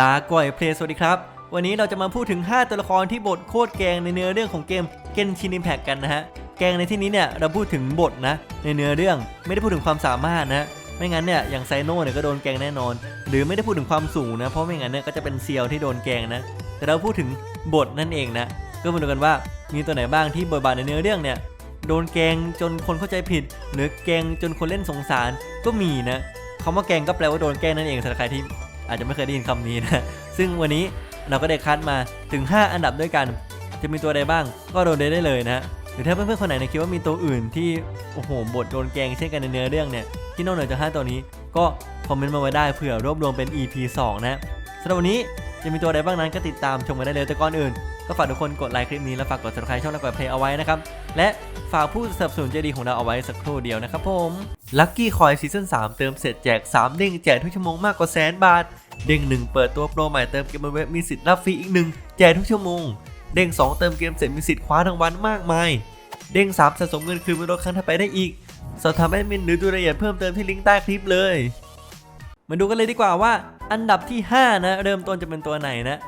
ลาก่อยเพลย์สวัสดีครับ วันนี้เราจะมาพูดถึง 5 ตัวละครที่บทโคตรแกงในเนื้อเรื่องของเกมเกนชิน i ิ p แพ t กันนะฮะ แกงในที่นี้เนี่ยเราพูดถึงบทนะ ในเนื้อเรื่องไม่ได้พูดถึงความสามารถนะไม่งั้นเนี่ยอย่างไซโน่เนี่ยก็โดนแกงแน่นอน หรือไม่ได้พูดถึงความสูงนะเพราะไม่งั้นเนี่ยก็จะเป็นเซียวที่โดนแกงนะ แต่เราพูดถึงบทนั่นเองนะก็มาดูกันว่ามีตัวไหนบ้างที่บทบาทในเนื้อเรื่องเนี่ยโดนแกงจนคนเข้าใจผิด หรือแกงจนคนเล่นสงสารก็มีนะคำว่าแกงก็แปลว่าโดนแกงนั่นเองสำหรับใครที่ อาจจะไม่เคยได้ยินคำนี้นะ ซึ่งวันนี้เราก็ได้คัดมาถึง 5 อันดับด้วยกัน จะมีตัวใดบ้างก็โดนได้เลยนะหรือถ้าเพื่อนๆคนไหนเนี่ยคิดว่ามีตัวอื่นที่โอ้โหบทโดนแกงเช่นกันในเนื้อเรื่องเนี่ยที่นอกเหนือจาก5ตัวนี้ก็คอมเมนต์มาไว้ได้เผื่อรวบรวมเป็น EP 2 นะสำหรับวันนี้จะมีตัวใดบ้างนั้นก็ติดตามชมกันได้เลยแต่ก่อนอื่น ก็ฝากทุกคนกดไลค์คลิปนี้และฝากกด subscribe ช่องนักกดเพลย์เอาไว้นะครับ และฝากผู้สนับสนุนใจดีของเราเอาไว้สักครู่เดียวนะครับผม Lucky Coin Season 3เติมเสร็จแจก 3 เด้งแจกทุกชั่วโมงมากกว่าแสนบาท เด้ง 1 เปิดตัวโปรใหม่เติมเกมเว็บมีสิทธิ์รับฟรีอีก1แจกทุกชั่วโมง เด้ง 2 เติมเกมเสร็จมีสิทธิ์คว้ารางวัลมากมาย เด้ง 3 สะสมเงินคืนเป็นรถครั้งถัดไปได้อีกสอบถามแอดมินหรือดูรายละเอียดเพิ่มเติมที่ลิงก์ใต้คลิปเลย มาดูกันเลยดีกว่าว่า อันดับที่ 5 นะ เริ่มต้นจะเป็นตัวไหนนะ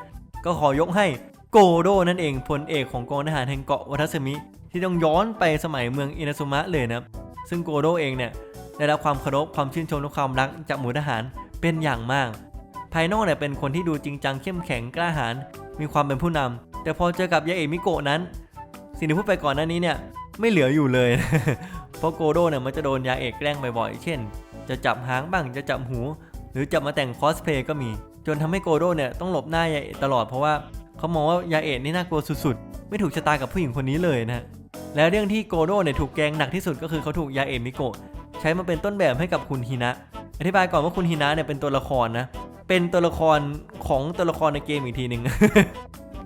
ก็ขอยกให้ โกโดนั่นเองพลเอกของกองทหารแห่งเกาะวัทสมิ ที่ต้องย้อนไปสมัยเมืองอินาซุมะเลยนะซึ่งโกโดเองเนี่ยได้รับความเคารพความชื่นชมและความรักจากหมู่ทหารเป็นอย่างมาก ภายนอกเนี่ยเป็นคนที่ดูจริงจังเข้มแข็งกล้าหาญมีความเป็นผู้นำแต่พอเจอกับยาเอะมิโกะนั้น สิ่งที่พูดไปก่อนหน้านี้เนี่ยไม่เหลืออยู่เลย เพราะโกโดเนี่ยมันจะโดนยาเอกแกล้งบ่อยๆ เช่น จะจับหางบ้างจะจับหู หรือจับมาแต่งคอสเพลย์ก็มี จนทำให้โกโดเนี่ยต้องหลบหน้ายาเอะตลอดเพราะว่า เขามองว่ายาเอะนี่น่ากลัวสุดๆ ไม่ถูกชะตากับผู้หญิงคนนี้เลยนะและเรื่องที่โกโดเนี่ยถูกแกงหนักที่สุดก็คือเขาถูกยาเอะมิโกะใช้มาเป็นต้นแบบให้กับคุณฮินะ อธิบายก่อนว่าคุณฮินะเนี่ยเป็นตัวละครนะ เป็นตัวละครของตัวละครในเกมอีกทีหนึ่ง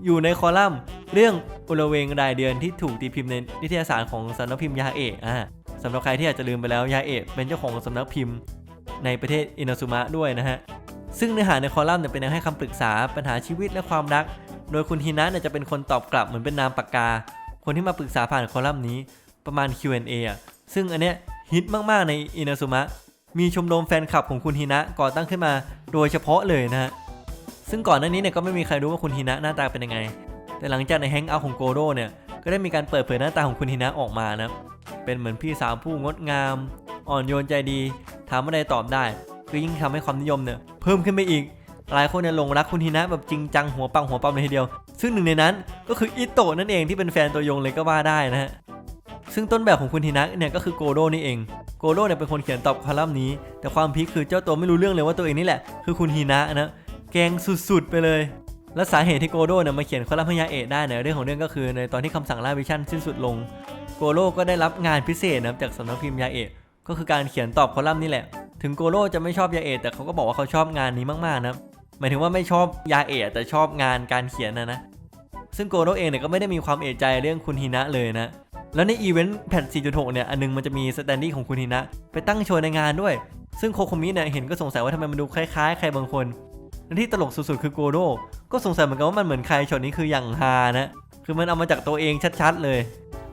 อยู่ในคอลัมน์เรื่องอุลเวงรายเดือนที่ถูกตีพิมพ์ในนิตยสารของสำนักพิมพ์ยาเอะอ่าสำหรับใครที่อาจจะลืมไปแล้วยาเอะเป็นเจ้าของสำนักพิมพ์ในประเทศอินาซุมะด้วยนะฮะซึ่งเนื้อหาในคอลัมน์เนี่ยเป็นแนวให้คำปรึกษาปัญหาชีวิตและความรัก โดยคุณฮินะเนี่ยจะเป็นคนตอบกลับเหมือนเป็นนามปากกา คนที่มาปรึกษาผ่านคอลัมน์นี้ประมาณ Q&A อะซึ่งอันเนี้ยฮิตมากๆในอินาซุมะมีชมรมแฟนคลับของคุณฮินะก่อตั้งขึ้นมาโดยเฉพาะเลยนะฮะซึ่งก่อนหน้านี้เนี่ยก็ไม่มีใครรู้ว่าคุณฮินะหน้าตาเป็นยังไง แต่หลังจากในแฮงเอาท์ของโกโดเนี่ยก็ได้มีการเปิดเผยหน้าตาของคุณฮินะออกมานะเป็นเหมือนพี่สาวผู้งดงาม อ่อนโยนใจดีถามอะไรตอบได้คือยิ่งทำให้ความนิยมเนี่ยเพิ่มขึ้นไปอีก หลายคนเนี่ยหลงรักคุณฮินะแบบจริงจังหัวปังหัวปั๊มเลยทีเดียว ซึ่งหนึ่งในนั้นก็คืออิโตะนั่นเองที่เป็นแฟนตัวยงเลยก็ว่าได้นะฮะซึ่งต้นแบบของคุณฮินะเนี่ยก็คือโกโดนี่เองโกโดเนี่ยเป็นคนเขียนตอบคอลัมน์นี้ แต่ความพีคคือเจ้าตัวไม่รู้เรื่องเลยว่าตัวเองนี่แหละคือคุณฮินะนะแกงสุดๆไปเลยและสาเหตุที่โกโดเนี่ยมาเขียนคอลัมน์ให้ยาเอะได้เนี่ยเรื่องของเรื่องก็คือในตอนที่คำสั่งล่าวิชั่นสิ้นสุดลง โกโดก็ได้รับงานพิเศษนะจากสำนักพิมพ์ยาเอะก็คือการเขียนตอบคอลัมน์นี่แหละ ถึงโกโดจะไม่ชอบยาเอะแต่เขาก็บอกว่าเขาชอบงานนี้มากๆนะ หมายถึงว่าไม่ชอบยาเอะแต่ชอบงานการเขียนนะนะ ซึ่งโกโดเองเนี่ยก็ไม่ได้มีความเอะใจเรื่องคุณฮินะเลยนะ แล้วในอีเวนต์แผ่น4.6 เนี่ย อันนึงมันจะมีสแตนดี้ของคุณฮินะ ไปตั้งโชว์ในงานด้วย ซึ่งโคโคมิเนี่ยเห็นก็สงสัยว่าทำไมมันดูคล้ายๆ ใครบางคนและที่ตลกสุดๆคือโกโดก็สงสัยเหมือนกันว่ามันเหมือนใครช็อตนี้คืออย่างฮานะ คือมันเอามาจากตัวเองชัดๆเลย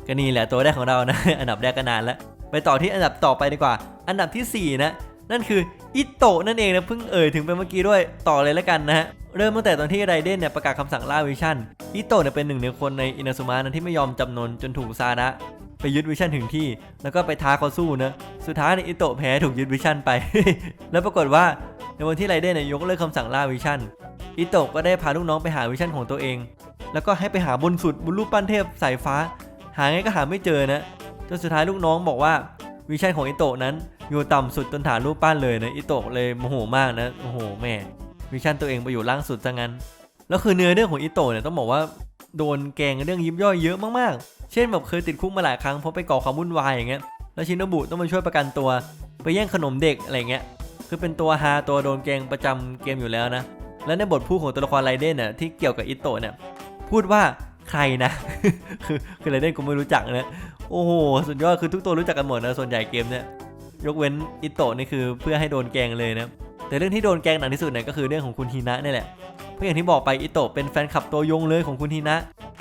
ก็นี่แหละตัวแรกของเรานะ อันดับแรกก็นานแล้ว ไปต่อที่อันดับต่อไปดีกว่า อันดับทีสี่4 นะ นั่นคืออิโตะนั่นเองนะเพิ่งเอ่ยถึงไปเมื่อกี้ด้วยต่อเลยแล้วกันนะฮะเริ่มตั้งแต่ตอนที่ไรเดนเนี่ยประกาศคำสั่งล่าวิชั่นอิโตะเนี่ยเป็นหนึ่งในคนในอินาซุมะนะที่ไม่ยอมจำนนจนถูกซาดะไปยึดวิชั่นถึงที่ แล้วก็ไปท้าเขาสู้นะสุดท้ายเนี่ยอิโตะแพ้ถูกยึดวิชั่นไป แล้วปรากฏว่าในวันที่ไรเดนเนี่ยยกเลิกคำสั่งล่าวิชั่นอิโตะก็ได้พาลูกน้องไปหาวิชั่นของตัวเอง แล้วก็ให้ไปหาบนสุดบนรูปปั้นเทพสายฟ้า หาไงก็หาไม่เจอนะจนสุดท้ายลูกน้องบอกว่าวิชั่นของอิโตะนั้น อยู่ต่ำสุดจนฐานรูปปั้นเลยนะอิโตะเลยโมโหมากนะโอ้โหแม่วิชชั่นตัวเองไปอยู่ล่างสุดซะงั้นแล้วคือเนื้อเรื่องของอิโตะเนี่ยต้องบอกว่าโดนแกงเรื่องยิบย่อยเยอะมากๆ เช่นแบบเคยติดคุกมาหลายครั้งเพราะไปก่อความวุ่นวายอย่างเงี้ยแล้วชินโนบุต้องมาช่วยประกันตัว ไปแย่งขนมเด็กอะไรเงี้ยคือเป็นตัวฮาตัวโดนแกงประจำเกมอยู่แล้วนะแล้วในบทพูดของตัวละครไรเดนน่ะที่เกี่ยวกับอิโตะเนี่ยพูดว่าใครนะ คือคือไรเดนกูไม่รู้จักนะโอ้โหสุดยอดคือทุกตัวรู้จักกันหมดนะส่วนใหญ่เกมเนี่ย ยกเว้นอิโตะนี่คือเพื่อให้โดนแกงเลยนะแต่เรื่องที่โดนแกงหนักที่สุดเนี่ยก็คือเรื่องของคุณฮีนะนี่แหละเพราะอย่างที่บอกไปอิโตะเป็นแฟนคลับตัวยงเลยของคุณฮีนะ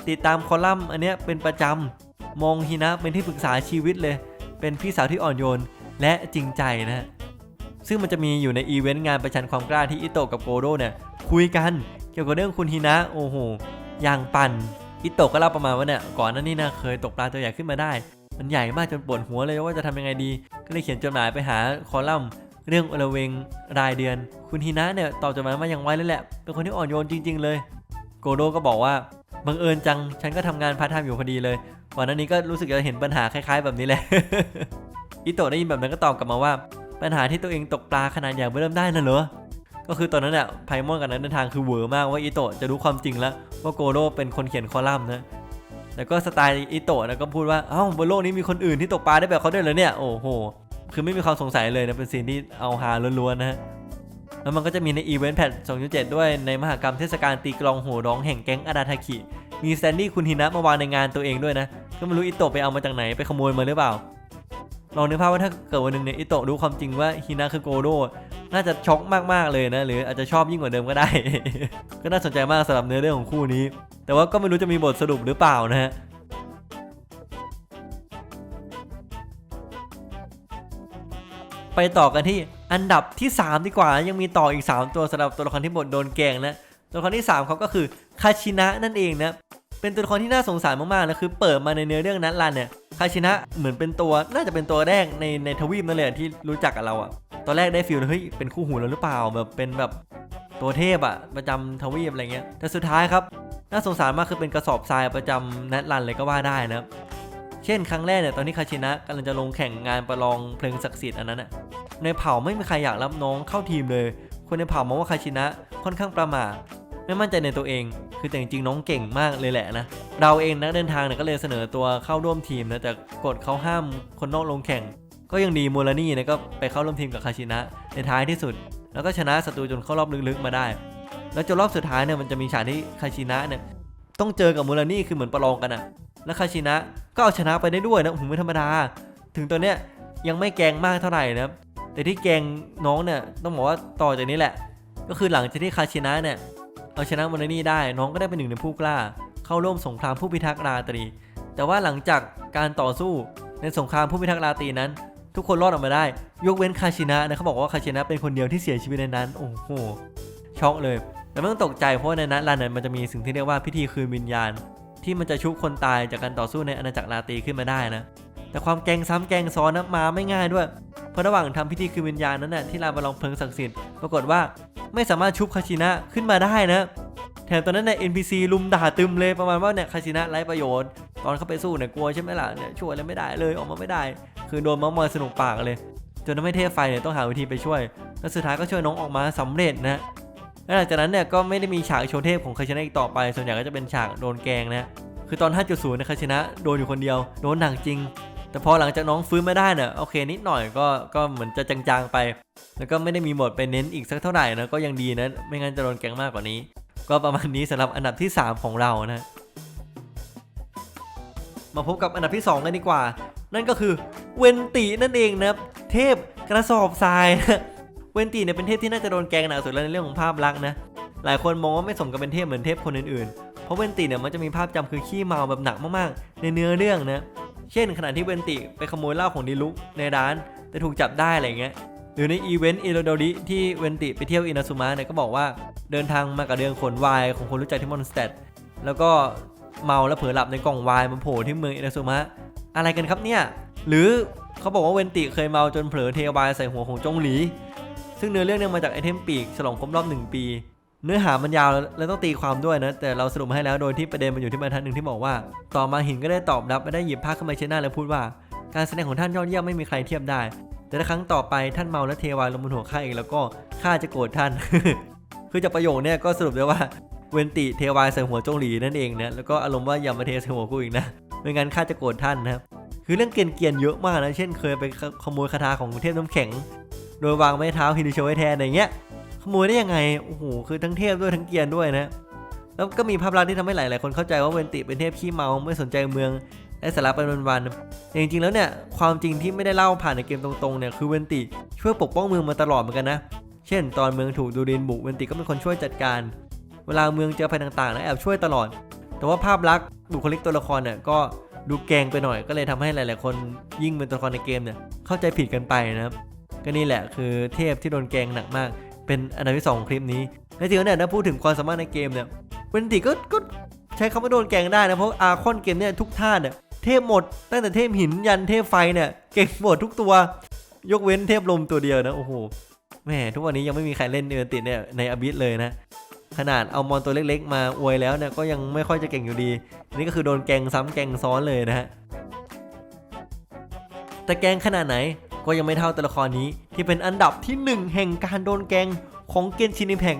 ติดตามคอลัมน์อันเนี้ยเป็นประจำมองฮีนะเป็นที่ปรึกษาชีวิตเลย เป็นพี่สาวที่อ่อนโยนและจริงใจนะซึ่งมันจะมีอยู่ในอีเวนต์งานประชันความกล้าที่อิโตะกับโกโดเนี่ยคุยกันเกี่ยวกับเรื่องคุณฮินะโอ้โหอย่างปั่นอิโตะก็เล่าประมาณว่าเนี่ยก่อนหน้านี้นะเคยตกปลาตัวใหญ่ขึ้นมาได้ มันใหญ่มากจนปวดหัวเลยว่าจะทำยังไงดี ก็เลยเขียนจดหมายไปหาคอลัมน์เรื่องอลเวงรายเดือน คุณฮินะเนี่ยตอบจดหมายมาอย่างไวเลยแหละ เป็นคนที่อ่อนโยนจริง ๆ เลย โกโดก็บอกว่าบังเอิญจัง ฉันก็ทำงานพาร์ทไทม์อยู่พอดีเลยก่อนหน้านี้ก็รู้สึกจะเห็นปัญหาคล้าย ๆ แบบนี้แหละอิโตะได้ยินแบบนั้นก็ตอบกลับมาว่า ปัญหาที่ตัวเองตกปลาขนาดใหญ่ไม่เริ่มได้น่ะเหรอก็คือตอนนั้นเนี่ยไพมอนกับนักเดินทางคือเหวอมากว่าอิโตะจะรู้ความจริงแล้วว่าโกโดเป็นคนเขียนคอลัมน์นะ แล้วก็สไตล์อิโตะนะก็พูดว่าเอ้าบนโลกนี้มีคนอื่นที่ตกปลาได้แบบเขาด้วยเหรอเนี่ยโอ้โหคือไม่มีความสงสัยเลยนะเป็นซีนที่เอาฮาล้วนๆนะฮะแล้วมันก็จะมีในอีเวนต์แพท2.7 ด้วยในมหกรรมเทศกาลตีกลองโหร้องแห่งแก๊งอาดาทาคิ มีแซนดี้คุณฮินะมาวางในงานตัวเองด้วยนะ ก็ไม่รู้อิโตะไปเอามาจากไหนไปขโมยมาหรือเปล่า ลองนึกภาพว่าถ้าเกิดวันหนึ่งเนี่ยอิโตะรู้ความจริงว่าฮินะคือโกโดน่าจะช็อกมากๆเลยนะ หรืออาจจะชอบยิ่งกว่าเดิมก็ได้ ก็น่าสนใจมากสำหรับเนื้อเรื่องของคู่นี้ แต่ว่าก็ไม่รู้จะมีบทสรุปหรือเปล่านะฮะไปต่อกันที่อันดับที่ 3 ดีกว่า ยังมีต่ออีก 3 ตัวสำหรับตัวละครที่บทโดนแกงนะตัวละครที่ 3เขาก็คือคาชินะนั่นเองนะเป็นตัวละครที่น่าสงสารมากๆนะคือเปิดมาในเนื้อเรื่องนั้นลันเนี่ยคาชินะเหมือนเป็นตัวน่าจะเป็นตัวแรกในในทวีปนั่นเลยที่รู้จักกับเราอะตอนแรกได้ฟีลเลยเฮ้ยเป็นคู่หูเราหรือเปล่าแบบเป็นแบบ ตัวเทพอะประจำทวีปอะไรเงี้ยแต่สุดท้ายครับน่าสงสารมากคือเป็นกระสอบทรายประจำนัดรันเลยก็ว่าได้นะครับเช่นครั้งแรกเนี่ยตอนที่คาชินะกำลังจะลงแข่งงานประลองเพลิงศักดิ์สิทธิ์อันนั้นน่ะในเผ่าไม่มีใครอยากรับน้องเข้าทีมเลย คนในเผ่ามองว่าคาชินะค่อนข้างประหม่าไม่มั่นใจในตัวเอง คือแต่จริงๆน้องเก่งมากเลยแหละนะ เราเองนักเดินทางเนี่ยก็เลยเสนอตัวเข้าร่วมทีมนะแต่กฎเขาห้ามคนนอกลงแข่ง ก็ยังดีมูลนี่นี่ก็ไปเข้าร่วมทีมกับคาชินะในท้ายที่สุด แล้วก็ชนะศัตรูจนเข้ารอบลึกๆมาได้ แล้วจนรอบสุดท้ายเนี่ยมันจะมีฉากที่คาชินะเนี่ยต้องเจอกับมูลนี่คือเหมือนประลองกันอะแล้วคาชินะก็เอาชนะไปได้ด้วยนะโอ้โหไม่ธรรมดา ถึงตัวเนี้ยยังไม่แกงมากเท่าไหร่นะแต่ที่แกงน้องเนี่ยต้องบอกว่าต่อจากนี้แหละ ก็คือหลังจากที่คาชินะเนี่ยเอาชนะมอนนี่ได้น้องก็ได้เป็นหนึ่งในผู้กล้า เข้าร่วมสงครามผู้พิทักษ์ราตรี แต่ว่าหลังจากการต่อสู้ในสงครามผู้พิทักษ์ราตรีนั้น ทุกคนรอดออกมาได้ ยกเว้นคาชินะนะเขาบอกว่าคาชินะเป็นคนเดียวที่เสียชีวิตในนั้น โอ้โหช็อกเลยแต่ไม่ต้องตกใจเพราะในนั้นลานนั้นมันจะมีสิ่งที่เรียกว่าพิธีคืนวิญญาณ ที่มันจะชุบคนตายจากการต่อสู้ในอาณาจักรลาตีขึ้นมาได้นะแต่ความแกงซ้ำแกงซ้อนนะมาไม่ง่ายด้วย เพราะระหว่างทำพิธีคืนวิญญาณนั้นน่ะที่ลานประลองเพลิงศักดิ์สิทธิ์ปรากฏว่าไม่สามารถชุบคาชินะขึ้นมาได้นะแถมตอนนั้นเนี่ย NPC ลุมด่าตึมเลยประมาณว่าเนี่ยคาชินะไร้ประโยชน์ ตอนเข้าไปสู้เนี่ยกลัวใช่ไหมล่ะเนี่ยช่วยอะไรไม่ได้เลยออกมาไม่ได้ คือโดนมอมอยสนุกปากเลย จนทำให้เทพไฟเนี่ยต้องหาวิธีไปช่วย แล้วสุดท้ายก็ช่วยน้องออกมาสำเร็จนะแล้วหลังจากนั้นเนี่ยก็ไม่ได้มีฉากโชว์เทพของคาชินะอีกต่อไป ส่วนใหญ่ก็จะเป็นฉากโดนแกงนะคือตอน 5.0เนี่ยคาชนะโดนอยู่คนเดียว โดนหนักจริง แต่พอหลังจากน้องฟื้นไมาได้เนี่ยโอเคนิดหน่อยก็ก็เหมือนจะจางๆไป แล้วก็ไม่ได้มีบทไปเน้นอีกสักเท่าไหร่นะก็ยังดีนะไม่งั้นจะโดนแกงมากกว่านี้ ก็ประมาณนี้สำหรับอันดับที่ 3 ของเรานะมาพบกับอันดับที่ 2 กันดีกว่า นั่นก็คือ เวนตินั่นเองนะครับเทพกระสอบทรายนะเวนติเนี่ยเป็นเทพที่น่าจะโดนแกงหนักสุดแล้วในเรื่องของภาพลักษณ์นะหลายคนมองว่าไม่สมกับเป็นเทพเหมือนเทพคนอื่นๆ เพราะเวนติเนี่ยมันจะมีภาพจำคือขี้เมาแบบหนักมากๆ ในเนื้อเรื่องนะ เช่นขณะที่เวนติไปขโมยเหล้าของดิลุในร้านแต่ถูกจับได้อะไรเงี้ย หรือในอีเวนต์อิโรโดริที่เวนติไปเที่ยวอินาซุมะเนี่ยก็บอกว่าเดินทางมากับเดือนขนวายของคนรู้จักที่มอนสเตดแล้วก็เมาแล้วเผลอหลับในกล่องวายมาโผล่ที่เมืองอินาซุมะอะไรกันครับเนี่ย หรือเขาบอกว่าเวนติเคยเมาจนเผลอเทวายใส่หัวของจงหลี ซึ่งเนื้อเรื่องเนี่ยมาจากไอเทมปีกฉลองครบรอบหนึ่งปี เนื้อหามันยาวแล้วต้องตีความด้วยนะ แต่เราสรุปมาให้แล้วโดยที่ประเด็นมันอยู่ที่บรรทัดหนึ่งที่บอกว่า ต่อมาหินก็ได้ตอบรับและได้หยิบผ้าขึ้นมาเช็ดหน้าและพูดว่า การแสดงของท่านยอดเยี่ยมไม่มีใครเทียบได้ แต่ถ้าครั้งต่อไปท่านเมาและเทวายลงบนหัวข้าเองแล้วก็ข้าจะโกรธท่าน คือจากประโยคเนี่ยก็สรุปได้ว่าเวนติเทวายใส่หัวจงหลีนั่นเองนะแล้วก็อารมณ์ว่าอย่ามาเทใส่หัวกูอีกนะไม่งั้นข้าจะโกรธท่านนะครับ คือเรื่องเกรียนๆเยอะมากนะเช่นเคยไปขโมยคาถาของเทพน้ำแข็ง โดยวางไม้เท้าฮินิโชไว้แทนอะไรเงี้ยขโมยได้ยังไงโอ้โหคือทั้งเทพด้วยทั้งเกรียนด้วยนะแล้วก็มีภาพลักษณ์ที่ทำให้หลายๆคนเข้าใจว่าเวนติเป็นเทพขี้เมาไม่สนใจเมืองและสาระไปวันๆแต่จริงๆแล้วเนี่ยความจริงที่ไม่ได้เล่าผ่านในเกมตรงๆเนี่ยคือเวนติช่วยปกป้องเมืองมาตลอดเหมือนกันนะ เช่น ตอนเมืองถูกดูรินบุกเวนติก็เป็นคนช่วยจัดการ เวลาเมืองเจอภัยต่างๆนะแอบช่วยตลอด แต่ว่าภาพลักษณ์บุคลิกตัวละครเนี่ยก็ ดูแกงไปหน่อยก็เลยทำให้หลาย ๆ คนยิ่งเป็นตัวละครในเกมเนี่ยเข้าใจผิดกันไปนะครับก็นี่แหละคือเทพที่โดนแกงหนักมาก เป็นอันดับที่สองของคลิปนี้และจริงๆแล้เนี่ยถ้าพูดถึงความสามารถในเกมเนี่ยเวนติก็ก็ใช้คำว่าโดนแกงได้นะเพราะอาคอนเกมเนี่ยทุกท่าเนี่ยเทพหมด ตั้งแต่เทพหินยันเทพไฟเนี่ยเก่งหมดทุกตัว ยกเว้นเทพลมตัวเดียวนะโอ้โหแหมทุกวันนี้ยังไม่มีใครเล่นเอเวนติเนี่ยในอบิสเลยนะ ขนาดเอามอนตัวเล็กๆ มาอวยแล้วเนี่ยก็ยังไม่ค่อยจะเก่งอยู่ดี นี่ก็คือโดนแกงซ้ำแกงซ้อนเลยนะฮะ แต่แกงขนาดไหนก็ยังไม่เท่าตัวละครนี้ที่เป็นอันดับที่หนึ่งแห่งการโดนแกงของเกนชินอิมแพง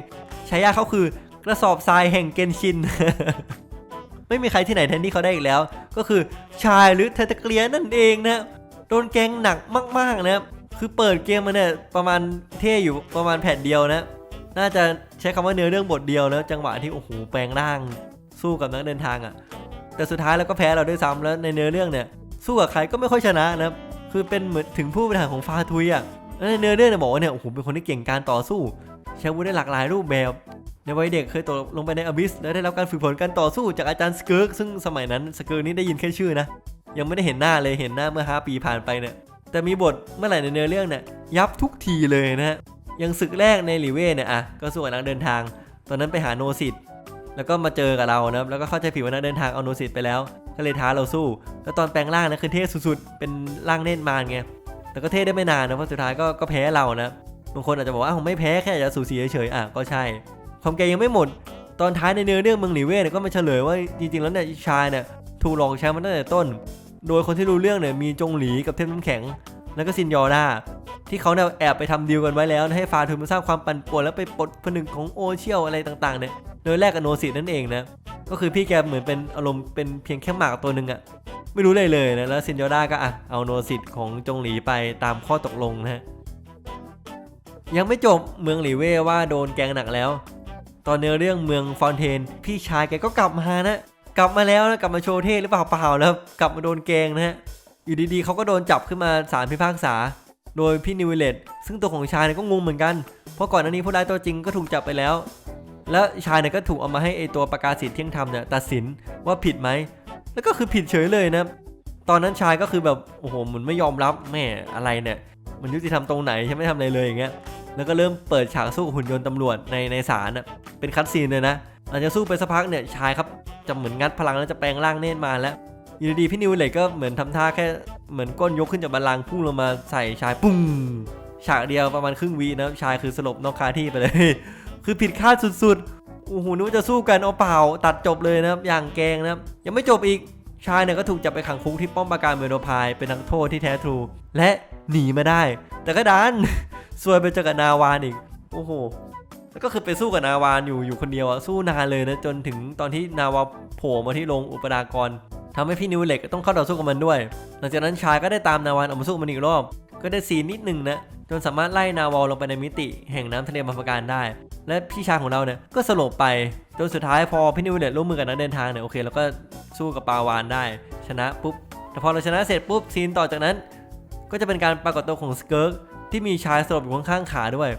ฉายาเขาคือกระสอบทรายแห่งเกนชิน ไม่มีใครที่ไหนแทนที่เขาได้อีกแล้ว ก็คือชายหรือเทตเกลียนั่นเองนะโดนแกงหนักมากๆนะคือเปิดเกมมาเนี่ยประมาณเท่อยู่ประมาณแผ่นเดียวนะ น่าจะใช้คำว่าเนื้อเรื่องบทเดียวแล้วจังหวะที่โอ้โหแปลงร่าง สู้กับนักเดินทางอะ่ะ แต่สุดท้ายแล้วก็แพ้เราด้วยซ้ำแล้วในเนื้อเรื่องเนี่ย สู้กับใครก็ไม่ค่อยชนะนะครับคือเป็นเหมือนถึงผู้บริหารของฟาทุยอะ่ะในเนื้อเรื่องเนี่ยบอกว่าเนี่ยโอ้โหเป็นคนที่เก่งการต่อสู้ ใช้วุธได้หลากหลายรูปแบบในวัยเด็กเคยตกลงไปในอบิสแล้วได้รับการฝึกฝนการต่อสู้จากอาจารย์สเกิร์กซึ่งสมัยนั้นสเกิร์กนี่ได้ยินแค่ชื่อนะยังไม่ได้เห็นหน้าเลยเห็นหน้าเมื่อ 5 ปีผ่านไปเนี่ยแต่มีบทเมื่อไหร่ในเนื้อเรื่องเนี่ยยับทุกทีเลยนะฮะ อยังศึกแรกในหลีเว่เนี่ยอะก็สู้กับนักเดินทาง ตอนนั้นไปหาโนซิตแล้วก็มาเจอกับเรานะครับแล้วก็เข้าใจผิดว่านักเดินทางเอาโนซิตไปแล้ว ก็เลยท้าเราสู้ แล้วตอนแปลงร่างนะคือเท่สุดๆ เป็นร่างเน่นมารไงแต่ก็เท่ได้ไม่นานนะเพราะสุดท้ายก็ก็แพ้เรานะบางคนอาจจะบอกว่าอ้าวผมไม่แพ้แค่อยากจะสูสีเฉยๆอะก็ใช่ ความแกยังไม่หมด ตอนท้ายในเนื้อเรื่องเมืองหลีเว่เนี่ยก็มาเฉลยว่าจริงๆแล้วเนี่ยชายเนี่ยถูกหลอกใช้มาตั้งแต่ต้น โดยคนที่รู้เรื่องเนี่ยมีจงหลีกับเทพน้ำแข็ง แล้วก็ซินยอร่า ที่เขาเนี่ยแอบไปทำดีลกันไว้แล้วให้ฟาทุนมาสร้างความปั่นป่วนแล้วไปปลดผนึกของโอเชียลอะไรต่างๆเนี่ยโดยแลกกับโนซินั่นเองนะก็คือพี่แกเหมือนเป็นอารมณ์เป็นเพียงแค่หมากตัวหนึ่งอะไม่รู้เลยเลยนะแล้วซินยอร่าก็อะเอาโนซิของจงหลีไปตามข้อตกลงนะฮะยังไม่จบเมืองหลีเว่ว่าโดนแกงหนักแล้ว ตอนเนื้อเรื่องเมืองฟอนเทน พี่ชายแกก็กลับมานะ กลับมาแล้วนะกลับมาโชว์เท่หรือเปล่าเปล่าแล้วกลับมาโดนแกงนะฮะอยู่ดีๆเขาก็โดนจับขึ้นมาศาลพิพากษา โดยพี่นิวเลตซึ่งตัวของชายเนี่ยก็งงเหมือนกัน เพราะก่อนหน้านี้ผู้ร้ายตัวจริงก็ถูกจับไปแล้ว แล้วชายเนี่ยก็ถูกเอามาให้ไอตัวประกาศสิทธิ์เที่ยงธรรมเนี่ยตัดสินว่าผิดไหม แล้วก็คือผิดเฉยเลยนะ ตอนนั้นชายก็คือแบบโอ้โหเหมือนไม่ยอมรับแม่อะไรเนี่ย มันยุติธรรมตรงไหนฉันไม่ทำอะไรเลยอย่างเงี้ย แล้วก็เริ่มเปิดฉากสู้หุ่นยนต์ตำรวจในในศาลนะเป็นคัดซีนเลยนะหลังจากสู้ไปสักพักเนี่ยชายครับจะเหมือนงัดพลังแล้วจะแปลงร่างเนตรมาแล้วอยู่ดีๆพี่นิวเลยก็เหมือนทำท่าแค่ เหมือนก้นยกขึ้นจากบัลลังพุ่งลงมาใส่ชายปุ้งฉากเดียวประมาณครึ่งวินะชายคือสลบนอกคาที่ไปเลย คือผิดคาดสุดๆโอ้โหนึกว่าจะสู้กันเอาเปล่าตัดจบเลยนะครับ อย่างแกงนะครับ ยังไม่จบอีกชายเนี่ยก็ถูกจับไปขังคุกที่ป้อมปราการเมโนพายเป็นนักโทษที่แท้ทรู และหนีมาได้ แต่ก็ดันซวยไปเจอกับนาวานอีก โอ้โหแล้วก็คือไปสู้กับนาวานอยู่อยู่คนเดียวอะสู้นานเลยนะจนถึงตอนที่นาวาโผล่มาที่โรงอุปรากร ทำให้พี่นิวเล็กต้องเข้าต่อสู้กับมันด้วย หลังจากนั้นชายก็ได้ตามนาวานออกมาสู้มันอีกรอบ ก็ได้ซีนนิดหนึงนะจนสามารถไล่นาวาลลงไปในมิติแห่งน้ำทะเลบาประการได้ และพี่ชายของเราเนี่ยก็สลบไปจนสุดท้ายพอพี่นิวเล็กร่วมมือกับนักเดินทางเนี่ยโอเคเราก็สู้กับปาวานได้ ชนะปุ๊บแต่พอเราชนะเสร็จปุ๊บซีนต่อจากนั้น ก็จะเป็นการปรากฏตัวของสเกิร์กที่มีชายสลบอยู่ข้างๆขาด้วย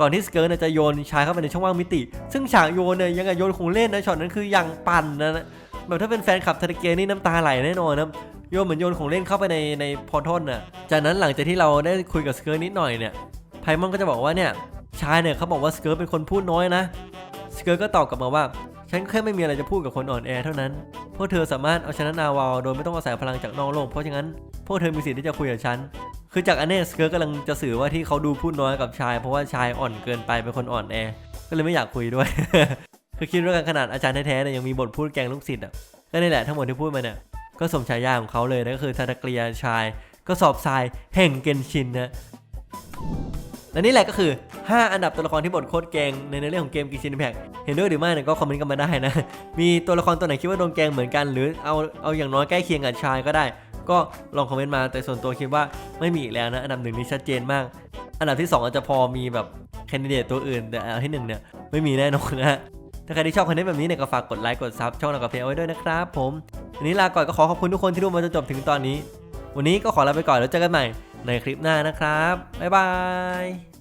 ก่อนที่สเกิร์กจะโยนชายเข้าไปในช่องว่างมิติ ซึ่งฉากโยนเนี่ยยังไงโยนของเล่นนะช็อตนั้นคืออย่างปั่นนะ แบบถ้าเป็นแฟนคลับทาเกียนี่น้ำตาไหลแน่นอนนะโยนเหมือนโยนของเล่นเข้าไปในในพอทัลน่ะจากนั้นหลังจากที่เราได้คุยกับสเกิร์นิดหน่อยเนี่ยไพมอนก็จะบอกว่าเนี่ยชายเนี่ยเขาบอกว่าสเกิร์เป็นคนพูดน้อยนะสเกิร์ก็ตอบกลับมาว่า ฉันแค่ไม่มีอะไรจะพูดกับคนอ่อนแอเท่านั้น พวกเธอสามารถเอาชนะนาวาลโดยไม่ต้องอาศัยพลังจากนอกโลก เพราะฉะนั้นพวกเธอมีสิทธิ์ที่จะคุยกับฉัน คือจากอันเนี้สเกิร์กำลังจะสื่อว่าที่เขาดูพูดน้อยกับชาย เพราะว่าชายอ่อนเกินไปเป็นคนอ่อนแอ ก็เลยไม่อยากคุยด้วย คือคิดว่ากันขนาดอาจารย์แท้ๆเนี่ยยังมีบทพูดแกงลูกศิษย์อะก็นี่แหละทั้งหมดที่พูดมาเนี่ยก็สมฉายาของเขาเลยนะก็คือทาตาเกียชาย ก็สอบทรายแห่งเกนชินนะและนี่แหละก็คือ 5 อันดับตัวละครที่บทโคตรแกงในเรื่องของเกมกิชินแพกเห็นด้วยหรือไม่เนี่ยก็คอมเมนต์กันมาได้นะ มีตัวละครตัวไหนคิดว่าโดนแกงเหมือนกัน หรือเอาเอาอย่างน้อยใกล้เคียงกับชายก็ได้ ก็ลองคอมเมนต์มาแต่ส่วนตัวคิดว่าไม่มีอีกแล้วนะ อันดับหนึ่งนี่ชัดเจนมาก อันดับที่ 2 อาจจะพอมีแบบแคนดิเดตตัวอื่นแต่อันดับที่หนึ่งเนี่ยไม่มีแน่นอนนะ ถ้าใครที่ชอบคอนเทนต์แบบนี้เนี่ยก็ฝากกดไลค์กดซับช่องเรากับเพจเอาไว้ด้วยนะครับผมวันนี้ลาก่อนก็ขอขอบคุณทุกคนที่ดูมาจนจบถึงตอนนี้ วันนี้ก็ขอลาไปก่อนแล้วเจอกันใหม่ในคลิปหน้านะครับบ๊ายบาย